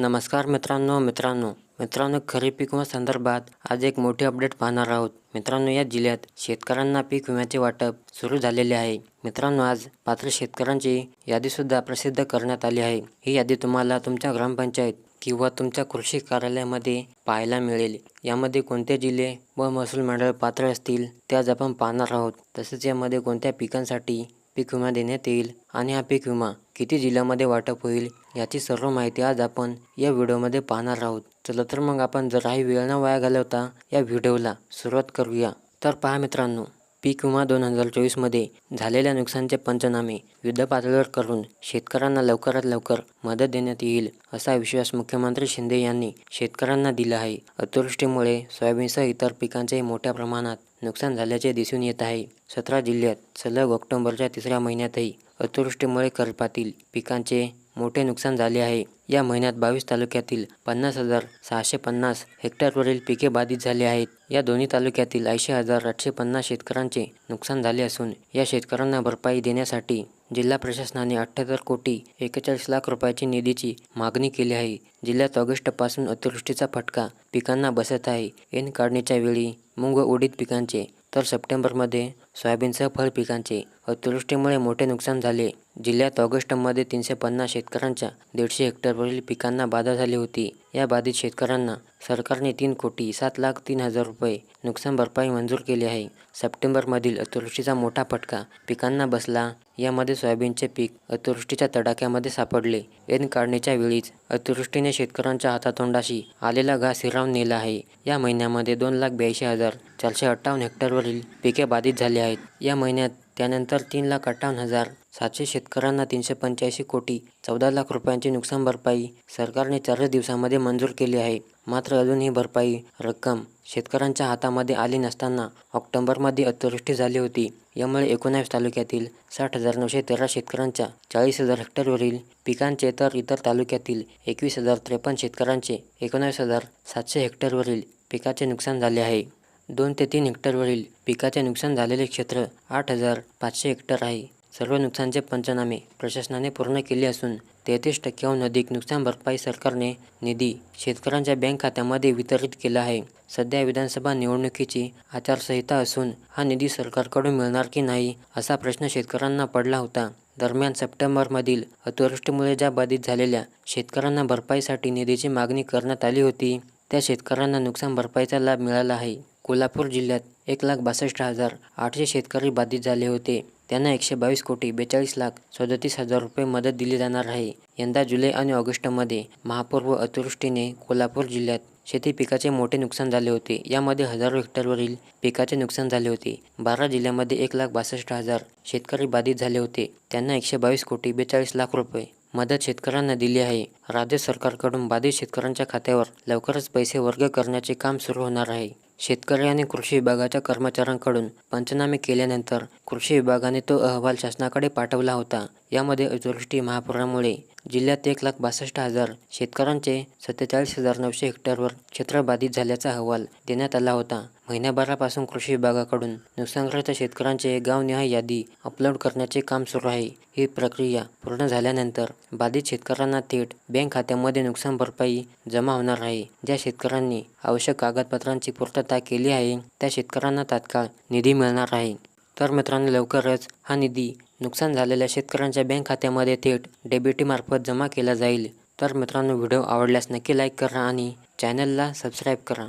नमस्कार मित्रांनो मित्रांनो. मित्रांनो खरीप पीक विमा संदर्भात आज एक मोठी अपडेट पाहणार आहोत. मित्रांनो या जिल्ह्यात शेतकऱ्यांना पीक विम्याचे वाटप सुरू झालेले आहे. मित्रांनो आज पात्र शेतकऱ्यांची यादीसुद्धा प्रसिद्ध करण्यात आली आहे. ही यादी तुम्हाला तुमच्या ग्रामपंचायत किंवा तुमच्या कृषी कार्यालयामध्ये पाहायला मिळेल. यामध्ये कोणते जिल्हे व महसूल मंडळ पात्र असतील त्याच आपण पाहणार आहोत. तसेच यामध्ये कोणत्या पिकांसाठी पीक विमा देण्यात येईल आणि हा पीक विमा किती जिल्ह्यामध्ये वाटप होईल याची सर्व माहिती आज आपण या व्हिडिओमध्ये पाहणार आहोत. चला तर मग आपण जराही वेळ न वाया घालवता या व्हिडिओला सुरुवात करूया. तर पहा मित्रांनो पीक विमा दोन हजार चोवीसमध्ये झालेल्या नुकसानचे पंचनामे युद्धपातळीवर करून शेतकऱ्यांना लवकरात लवकर मदत देण्यात येईल असा विश्वास मुख्यमंत्री शिंदे यांनी शेतकऱ्यांना दिला आहे. अतिवृष्टीमुळे सोयाबीनसह इतर पिकांचे मोठ्या प्रमाणात नुकसान झाल्याचे दिसून येत आहे. सतरा जिल्ह्यात सलग ऑक्टोबरच्या तिसऱ्या महिन्यातही अतिवृष्टीमुळे खरीपातील पिकांचे मोठे नुकसान झाले आहे. या महिन्यात बावीस तालुक्यातील पन्नास हजार सहाशे पन्नास हेक्टरवरील पिके बाधित झाली आहेत. या दोन्ही तालुक्यातील ऐंशी हजार आठशे पन्नास शेतकऱ्यांचे नुकसान झाले असून या शेतकऱ्यांना भरपाई देण्यासाठी जिल्हा प्रशासनाने अठ्ठ्याहत्तर कोटी एकेचाळीस लाख रुपयाची निधीची मागणी केली आहे. जिल्ह्यात ऑगस्टपासून अतिवृष्टीचा फटका पिकांना बसत आहे. एन काढणीच्या वेळी मूग उडीद पिकांचे तर सप्टेंबरमध्ये सोयाबीनसह फळ पिकांचे. अतिवृष्टीमुळे मोठे नुकसान झाले. जिल्ह्यात ऑगस्टमध्ये तीनशे पन्नास शेतकऱ्यांच्या दीडशे हेक्टरवरील पिकांना बाधा झाली होती. या बाधित शेतकऱ्यांना सरकारने तीन कोटी सात लाख तीन हजार रुपये नुकसान भरपाई मंजूर केली आहे. सप्टेंबरमधील अतिवृष्टीचा मोठा फटका पिकांना बसला. यामध्ये सोयाबीनचे पीक अतिवृष्टीच्या तडाख्यामध्ये सापडले. ऐन काढणीच्या वेळीच अतिवृष्टीने शेतकऱ्यांच्या हातातोंडाशी आलेला घास हिरावून नेला आहे. या महिन्यामध्ये दोन लाख ब्याऐंशी हजार चारशे अठ्ठावन्न हेक्टरवरील पिके बाधित झाली आहेत. या महिन्यात त्यानंतर तीन लाख अठ्ठावन्न हजार सातशे शेतकऱ्यांना तीनशे पंच्याऐंशी कोटी चौदा लाख रुपयांची नुकसान भरपाई सरकारने चारच दिवसामध्ये मंजूर केली आहे. मात्र अजून ही भरपाई रक्कम शेतकऱ्यांच्या हातामध्ये आली नसताना ऑक्टोबरमध्ये अतिवृष्टी झाली होती. यामुळे एकोणावीस तालुक्यातील साठ हजार नऊशे तेरा शेतकऱ्यांच्या चाळीस हजार हेक्टरवरील पिकांचे तर इतर तालुक्यातील एकवीस हजार त्रेपन्न शेतकऱ्यांचे एकोणावीस हजार सातशे हेक्टरवरील पिकाचे नुकसान झाले आहे. दोन ते तीन हेक्टरवरील पिकाचे नुकसान झालेले क्षेत्र आठ हजार पाचशे हेक्टर आहे. सर्व नुकसानचे पंचनामे प्रशासनाने पूर्ण केले असून तेहतीस टक्क्याहून अधिक नुकसान भरपाई सरकारने निधी शेतकऱ्यांच्या बँक खात्यामध्ये वितरित केला आहे. सध्या विधानसभा निवडणुकीची आचारसंहिता असून हा निधी सरकारकडून मिळणार की नाही असा प्रश्न शेतकऱ्यांना पडला होता. दरम्यान सप्टेंबरमधील अतिवृष्टीमुळे ज्या बाधित झालेल्या शेतकऱ्यांना भरपाईसाठी निधीची मागणी करण्यात आली होती त्या शेतकऱ्यांना नुकसान भरपाईचा लाभ मिळाला आहे. कोल्हापूर जिल्ह्यात एक लाख बासष्ट हजार आठशे शेतकरी बाधित झाले होते. त्यांना एकशे बावीस कोटी बेचाळीस लाख सदतीस हजार रुपये मदत दिली जाणार आहे. यंदा जुलै आणि ऑगस्टमध्ये महापूर व अतिवृष्टीने कोल्हापूर जिल्ह्यात शेती पिकाचे मोठे नुकसान झाले होते. यामध्ये हजारो हेक्टरवरील पिकाचे नुकसान झाले होते. बारा जिल्ह्यामध्ये एक लाख बासष्ट हजार शेतकरी बाधित झाले होते. त्यांना एकशे बावीस कोटी बेचाळीस लाख रुपये मदत शेतकऱ्यांना दिली आहे. राज्य सरकारकडून बाधित शेतकऱ्यांच्या खात्यावर लवकरच पैसे वर्ग करण्याचे काम सुरू होणार आहे. शेतकरी आणि कृषी विभागाच्या कर्मचाऱ्यांकडून पंचनामे केल्यानंतर कृषी विभागाने तो अहवाल शासनाकडे पाठवला होता. यामध्ये अतिवृष्टी महापुरामुळे जिल्ह्यात एक लाख बासष्ट हजार शेतकऱ्यांचे सत्तेचाळीस हजार नऊशे हेक्टरवर क्षेत्र बाधित झाल्याचा अहवाल देण्यात आला होता. महिन्याभरापासून कृषी विभागाकडून नुकसानग्रस्त शेतकऱ्यांचे गावनिहाय यादी अपलोड करण्याचे काम सुरू आहे. ही प्रक्रिया पूर्ण झाल्यानंतर बाधित शेतकऱ्यांना थेट बँक खात्यामध्ये नुकसान भरपाई जमा होणार आहे. ज्या शेतकऱ्यांनी आवश्यक कागदपत्रांची पूर्तता केली आहे त्या शेतकऱ्यांना तात्काळ निधी मिळणार आहे. तर मित्रांनो लवकरच हा निधी नुकसान झालेल्या शेतकऱ्यांच्या बँक खात्यामध्ये थेट डेबिटीमार्फत जमा केला जाईल. तर मित्रांनो व्हिडिओ आवडल्यास नक्की लाईक करा आणि चॅनलला सबस्क्राईब करा.